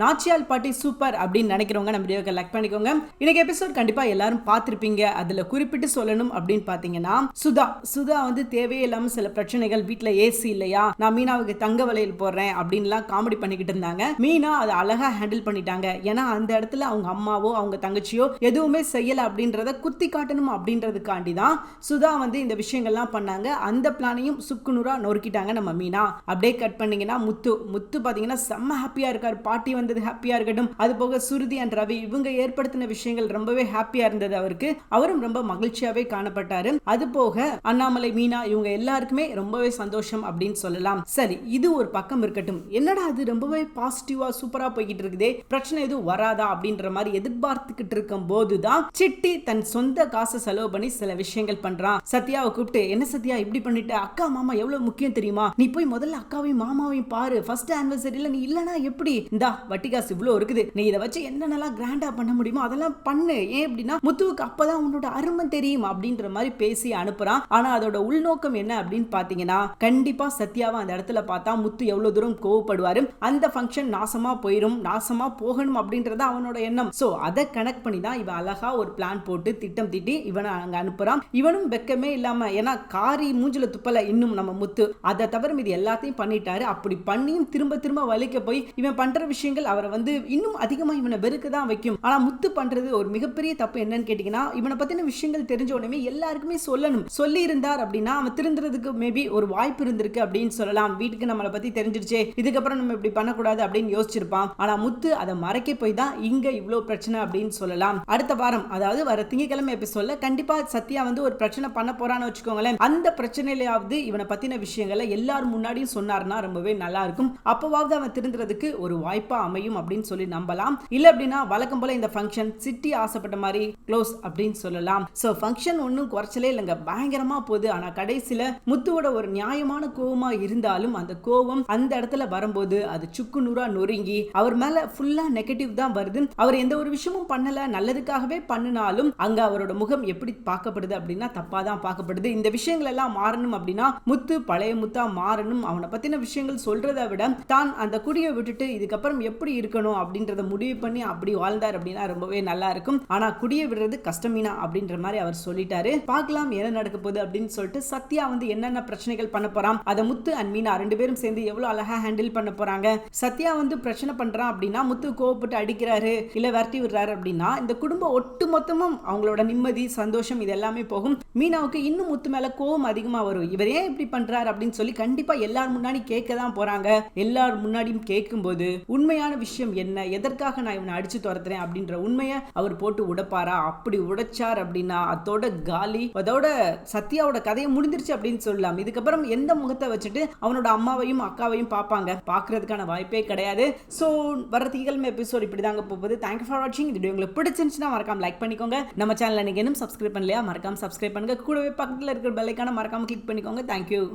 நாச்சியால் பாட்டி சூப்பர் அப்படின்னு நினைக்கிறவங்க நம்ம வீடியோக்கு லைக் பண்ணிக்கோங்க. இன்னைக்கு எபிசோட் கண்டிப்பா எல்லாரும் பார்த்துருப்பீங்க. அதுல குறிப்பிட்டு சொல்லணும் அப்படின்னு பாத்தீங்கன்னா சுதா. சுதா வந்து தேவையில்லாம சில பிரச்சனைகள் வீட்டுல ஏசி இல்லையா? நான் மீனாவுக்கு தங்க வலையில் போடுறேன் அப்படின்லாம் காமெடி பண்ணிக்கிட்டு இருந்தாங்க. மீனா அதை அழகா ஹேண்டில் பண்ணிட்டாங்க. ஏன்னா அந்த இடத்துல அவங்க அம்மாவோ அவங்க தங்கச்சியோ எதுவுமே செய்யல அப்படின்றத குத்தி காட்டணும் அப்படின்றதுக்காண்டி தான் சுதா வந்து இந்த விஷயங்கள்லாம் பண்ணாங்க. அந்த பிளானையும் சுக்குநூறா நொறுக்கிட்டாங்க நம்ம மீனா. அப்படியே கட் பண்ணீங்கன்னா முத்து. முத்து பாத்தீங்கன்னா செம்ம ஹாப்பியா இருக்காரு. பாட்டி வந்து இருந்தது ஹாப்பியா இருக்கட்டும். அது போக சுருதி அண்ட் ரவி இவங்க ஏற்படுத்தின விஷயங்கள் ரொம்பவே ஹாப்பியா இருந்தது அவருக்கு. அவரும் ரொம்ப மகிழ்ச்சியாவே காணப்பட்டாரு. அது போக அண்ணாமலை மீனா இவங்க எல்லாருக்குமே ரொம்பவே சந்தோஷம் அப்படின்னு சொல்லலாம். சரி இது ஒரு பக்கம் இருக்கட்டும். என்னடா அது ரொம்பவே பாசிட்டிவா சூப்பரா போய்கிட்டு இருக்குதே? பிரச்சனை எதுவும் வராதா அப்படின்ற மாதிரி எதிர்பார்த்துக்கிட்டு இருக்கும் போதுதான் சிட்டி தன் சொந்த காசை செலவு பண்ணி சில விஷயங்கள் பண்றான். சத்யாவை கூப்பிட்டு என்ன சத்யா இப்படி பண்ணிட்டு? அக்கா மாமா எவ்வளவு முக்கியம் தெரியுமா? நீ போய் முதல்ல அக்காவையும் மாமாவையும் பாரு. ஃபர்ஸ்ட் ஆனிவர்சரியில நீ இல்லனா எப்படி? இந்தா வட்டி காசு இவ்வளோ இருக்குது. நீ இதை வச்சு என்னென்னலாம் கிராண்டா பண்ண முடியுமோ அதெல்லாம் பண்ணு. ஏன் அப்படின்னா முத்துவுக்கு அப்பதான் உன்னோட அருமை தெரியும் அப்படின்ற மாதிரி பேசி அனுப்புறான். ஆனா அதோட உள்நோக்கம் என்ன அப்படின்னு பாத்தீங்கன்னா கண்டிப்பா சத்யாவை அந்த இடத்துல பார்த்தா முத்து எவ்வளோ தூரம் கோவப்படுவாரு. அந்த ஃபங்க்ஷன் நாசமா போயிடும் நாசமா போகணும் அப்படின்றத அவனோட எண்ணம். சோ அதை கனெக்ட் பண்ணி தான் இவன் அழகா ஒரு பிளான் போட்டு திட்டம் திட்டி இவனை அங்க அனுப்புறான். இவனும் வெக்கமே இல்லாம ஏன்னா காரி மூஞ்சில துப்பல இன்னும் நம்ம முத்து. அதை தவிர மீது எல்லாத்தையும் பண்ணிட்டாரு. அப்படி பண்ணியும் திரும்ப திரும்ப வலிக்க போய் இவன் பண்ற விஷயங்கள் அவரை வந்து இன்னும் அதிகமா இவனை வெறுக்க தான் வைக்கும். ஆனால் முத்து பண்றது ஒரு மிகப்பெரிய தப்பு என்னன்னு கேட்டிங்கன்னா இவனை பத்தின விஷயங்கள் தெரிஞ்ச உடனே எல்லாருக்குமே சொல்லணும். சொல்லி இருந்தார் அப்படின்னா அவன் திருந்துறதுக்கு மேபி ஒரு வாய்ப்பு இருந்திருக்கு அப்படின்னு சொல்லலாம். வீட்டுக்கு நம்மளை பற்றி தெரிஞ்சிருச்சே இதுக்கப்புறம் நம்ம இப்படி பண்ணக்கூடாது அப்படின்னு யோசிச்சிருப்பான். ஆனா முத்து அதை மறைக்க போய் தான் இங்க இவ்வளவு பிரச்சனை அப்படின்னு சொல்லலாம். அடுத்த வாரம் அதாவது வர திங்கக்கிழமை சொல்ல கண்டிப்பா சத்யா வந்து ஒரு பிரச்சனை பண்ண போறான்னு வச்சுக்கோங்களேன். அந்த பிரச்சனையிலாவது இவனை பத்தின விஷயங்களை எல்லாரும் முன்னாடியும் சொன்னார்னா ரொம்பவே நல்லா இருக்கும். அப்போவாவது அவன் திருந்துறதுக்கு ஒரு வாய்ப்பாக அமையும் அப்படின்னு சொல்லி நம்பலாம். இல்ல அப்படின்னா வழக்கம் போல இந்த ஃபங்க்ஷன் சிட்டி ஆசைப்பட்ட மாதிரி க்ளோஸ் அப்படின்னு சொல்லலாம். சோ ஃபங்க்ஷன் ஒன்றும் குறைச்சலே இல்லைங்க. பயங்கரமா போகுது. ஆனா கடைசியில முத்துவோட ஒரு நியாயமான கோவமா இருந்தாலும் அந்த கோவம் அந்த இடத்துல வரும்போது அது சுக்கு நூறா நொறுங்கி அவர் மேல ஃபுல்லா நெகட்டிவ் தான் வருது அவர் எந்த ஒரு விஷயமும் பண்ணல. நல்லதுக்காகவே பண்ணினாலும் அங்க அவரோட முகம் எப்படி பார்க்கப்படுது அப்படின்னா தப்பா தான் பார்க்கப்படுது. இந்த விஷயங்கள் எல்லாம் மாறணும் அப்படின்னா முத்து பழைய முத்தா மாறணும். அவனை பத்தின விஷயங்கள் சொல்றதை விட தான் அந்த குடியை விட்டுட்டு இதுக்கப்புறம் எப்படி இருக்கணும் அப்படின்றத முடிவு பண்ணி அப்படி வாழ்ந்தார் அப்படின்னா ரொம்பவே நல்லா இருக்கும். ஆனா குடிய விடுறது கஷ்டமீனா அப்படின்ற மாதிரி அவர் சொல்லிட்டாரு. பார்க்கலாம் என்ன நடக்க போகுது அப்படின்னு சொல்லிட்டு சத்யா வந்து என்னென்ன பிரச்சனைகள் பண்ண போறான் அதை முத்து அண்ட் மீனா ரெண்டு பேரும் சேர்ந்து எவ்வளவு அழகா ஹேண்டில் பண்ண போறாங்க. சத்யா வந்து பிரச்சனை பண்றான் அப்படின்னா முத்து கோவப்பட்டு அடிக்கிறாரு இல்ல விரட்டி விடுறாரு அப்படின்னா இந்த குடும்பம் ஒட்டு மொத்தமும் அவங்களோட நிம்மதி சந்தோஷம் இது எல்லாமே போகும். மீனாவுக்கு இன்னும் முத்து மேல கோவம் அதிகமா வரும். இவர் ஏன் இப்படி பண்றாரு அப்படின்னு சொல்லி கண்டிப்பா எல்லார் முன்னாடி கேட்க தான் போறாங்க. எல்லார் முன்னாடியும் கேட்கும்போது உண்மையான விஷயம் என்ன? எதற்காக நான் இவனை அடிச்சு துரத்துறேன் அப்படின்ற உண்மையை அவர் போட்டு உடைப்பாரா? அப்படி உடைச்சார் அப்படின்னா அதோட காலி அதோட சத்யாவோட கதையை முடிஞ்சிருச்சு அப்படின்னு சொல்லலாம். இதுக்கப்புறம் எந்த முகத்தை வச்சுட்டு அவனோட அம்மாவையும் அக்காவையும் பார்ப்பாங்க? பார்க்கறதுக்கான வாய்ப்பே கிடையாது. ஸோ வர திகழ்மை எபிசோட் இப்படி தாங்க போகுது தேங்க்யூ ஃபார் வாட்சிங் இது உங்களுக்கு பிடிச்சிருந்துச்சுன்னா மறக்காம லைக் பண்ணிக்கோங்க. நம்ம சேனல் நீங்கள் இன்னும் சப்ஸ்கிரைப் பண்ணலையா? மறக்காம சப்ஸ்கிரைப் பண்ணுங்க. கூடவே பக்கத்தில் இருக்கிற பெல்லைக்கான மறக்காம கிளிக் பண்ணிக்கோங்க. தேங்க்யூ